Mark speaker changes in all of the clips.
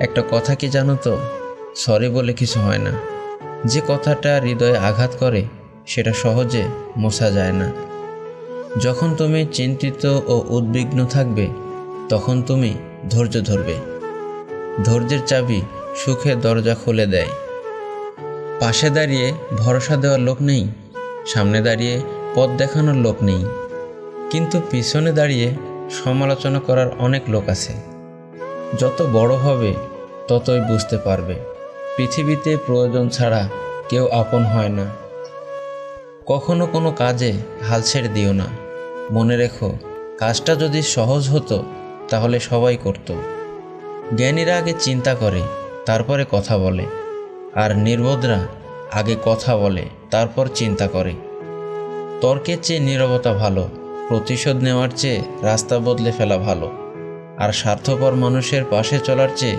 Speaker 1: একটা কথা কি জানো তো? সরি বলে কিছু হয় না। যে কথাটা হৃদয়ে আঘাত করে, সেটা সহজে মোছা যায় না। যখন তুমি চিন্তিত ও উদ্বিগ্ন থাকবে, তখন তুমি ধৈর্য ধরবে। ধৈর্যের চাবি সুখে দরজা খুলে দেয়। পাশে দাঁড়িয়ে ভরসা দেওয়ার লোক নেই, সামনে দাঁড়িয়ে পথ দেখানোর লোক নেই। কিন্তু পিছনে দাঁড়িয়ে সমালোচনা করার অনেক লোক আছে। যত বড় হবে, ততই বুঝতে পারবে। পৃথিবীতে প্রয়োজন ছাড়া কেউ আপন হয় না। কখনো কোনো কাজে হাল ছেড়ে দিও না। মনে রেখো, কাজটা যদি সহজ হতো, তাহলে সবাই করত। জ্ঞানীরা আগে চিন্তা করে, তারপরে কথা বলে। আর নির্বোধরা আগে কথা বলে, তারপর চিন্তা করে। তর্কের চেয়ে নীরবতা ভালো, প্রতিশোধ নেওয়ার চেয়ে রাস্তা বদলে ফেলা ভালো। আর স্বার্থপর মানুষের পাশে চলার চেয়ে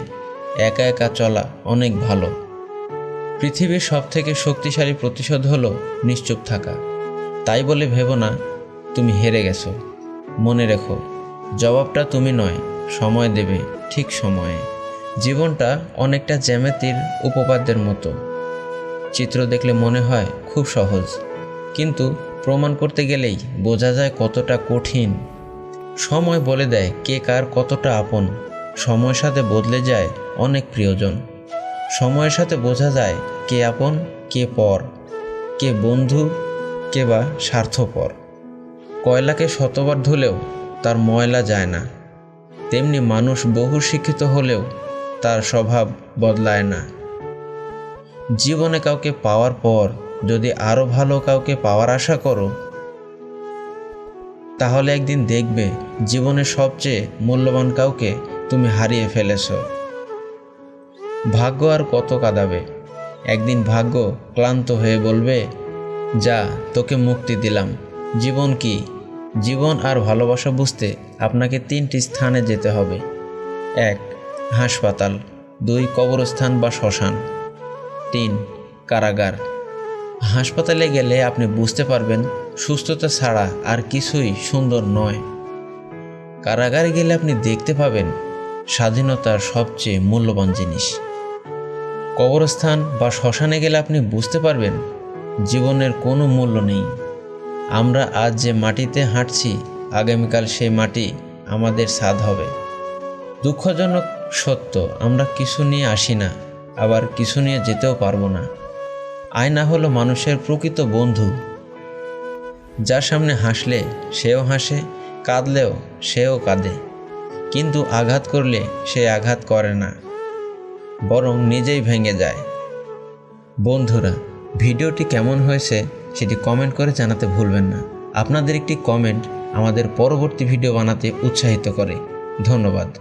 Speaker 1: একা একা চলা অনেক ভালো। পৃথিবীর সবথেকে শক্তিশালী প্রতিশোধ হলো নিশ্চুপ থাকা। তাই বলে ভেবো না, তুমি হেরে গেছো। মনে রেখো, জবাবটা তুমি নয়, সময় দেবে ঠিক সময়ে। জীবনটা অনেকটা জ্যামিতির উপপাদ্যের মতো। চিত্র দেখলে মনে হয় খুব সহজ, কিন্তু প্রমাণ করতে গেলেই বোঝা যায় কতটা কঠিন সময় বলে দেয় কে কার কতটা আপন। সময়ের সাথে বদলে যায় অনেক প্রিয়জন। সময়ের সাথে বোঝা যায় কে আপন, কে পর, কে বন্ধু, কে বা স্বার্থপর। কয়লাকে শতবার ধুলেও তার ময়লা যায় না। তেমনি মানুষ বহু শিক্ষিত হলেও তার স্বভাব বদলায় না। জীবনে কাউকে পাওয়ার পর যদি আরও ভালো কাউকে পাওয়ার আশা করো তাহলে একদিন দেখবে জীবনের সবচেয়ে মূল্যবান কাউকে তুমি হারিয়ে ফেলেছ। ভাগ্য আর কত কাঁদাবে? একদিন ভাগ্য ক্লান্ত হয়ে বলবে, যা, তোকে মুক্তি দিলাম। জীবন কি? জীবন আর ভালোবাসা বুঝতে আপনাকে তিনটি স্থানে যেতে হবে। এক, হাসপাতাল, দুই, কবরস্থান বা শ্মশান। তিন, কারাগার। হাসপাতালে গেলে আপনি বুঝতে পারবেন সুস্থতা ছাড়া আর কিছুই সুন্দর নয়। কারাগারে গেলে আপনি দেখতে পাবেন স্বাধীনতার সবচেয়ে মূল্যবান জিনিস। কবরস্থান বা শ্মশানে গেলে আপনি বুঝতে পারবেন জীবনের কোনো মূল্য নেই। আমরা আজ যে মাটিতে হাঁটছি, আগামীকাল সেই মাটি আমাদের স্বাদ হবে। দুঃখজনক সত্য, আমরা কিছু নিয়ে আসি না, আবার কিছু নিয়ে যেতেও পারব না। আয়না হলো মানুষের প্রকৃত বন্ধু। যার সামনে হাসলে সেও হাসে, কাঁদলেও সেও কাঁদে। কিন্তু আঘাত করলে সে আঘাত করে না, বরং নিজেই ভেঙে যায়। বন্ধুরা, ভিডিওটি কেমন হয়েছে সেটি কমেন্ট করে জানাতে ভুলবেন না। আপনাদের একটি কমেন্ট আমাদের পরবর্তী ভিডিও বানাতে উৎসাহিত করে। ধন্যবাদ।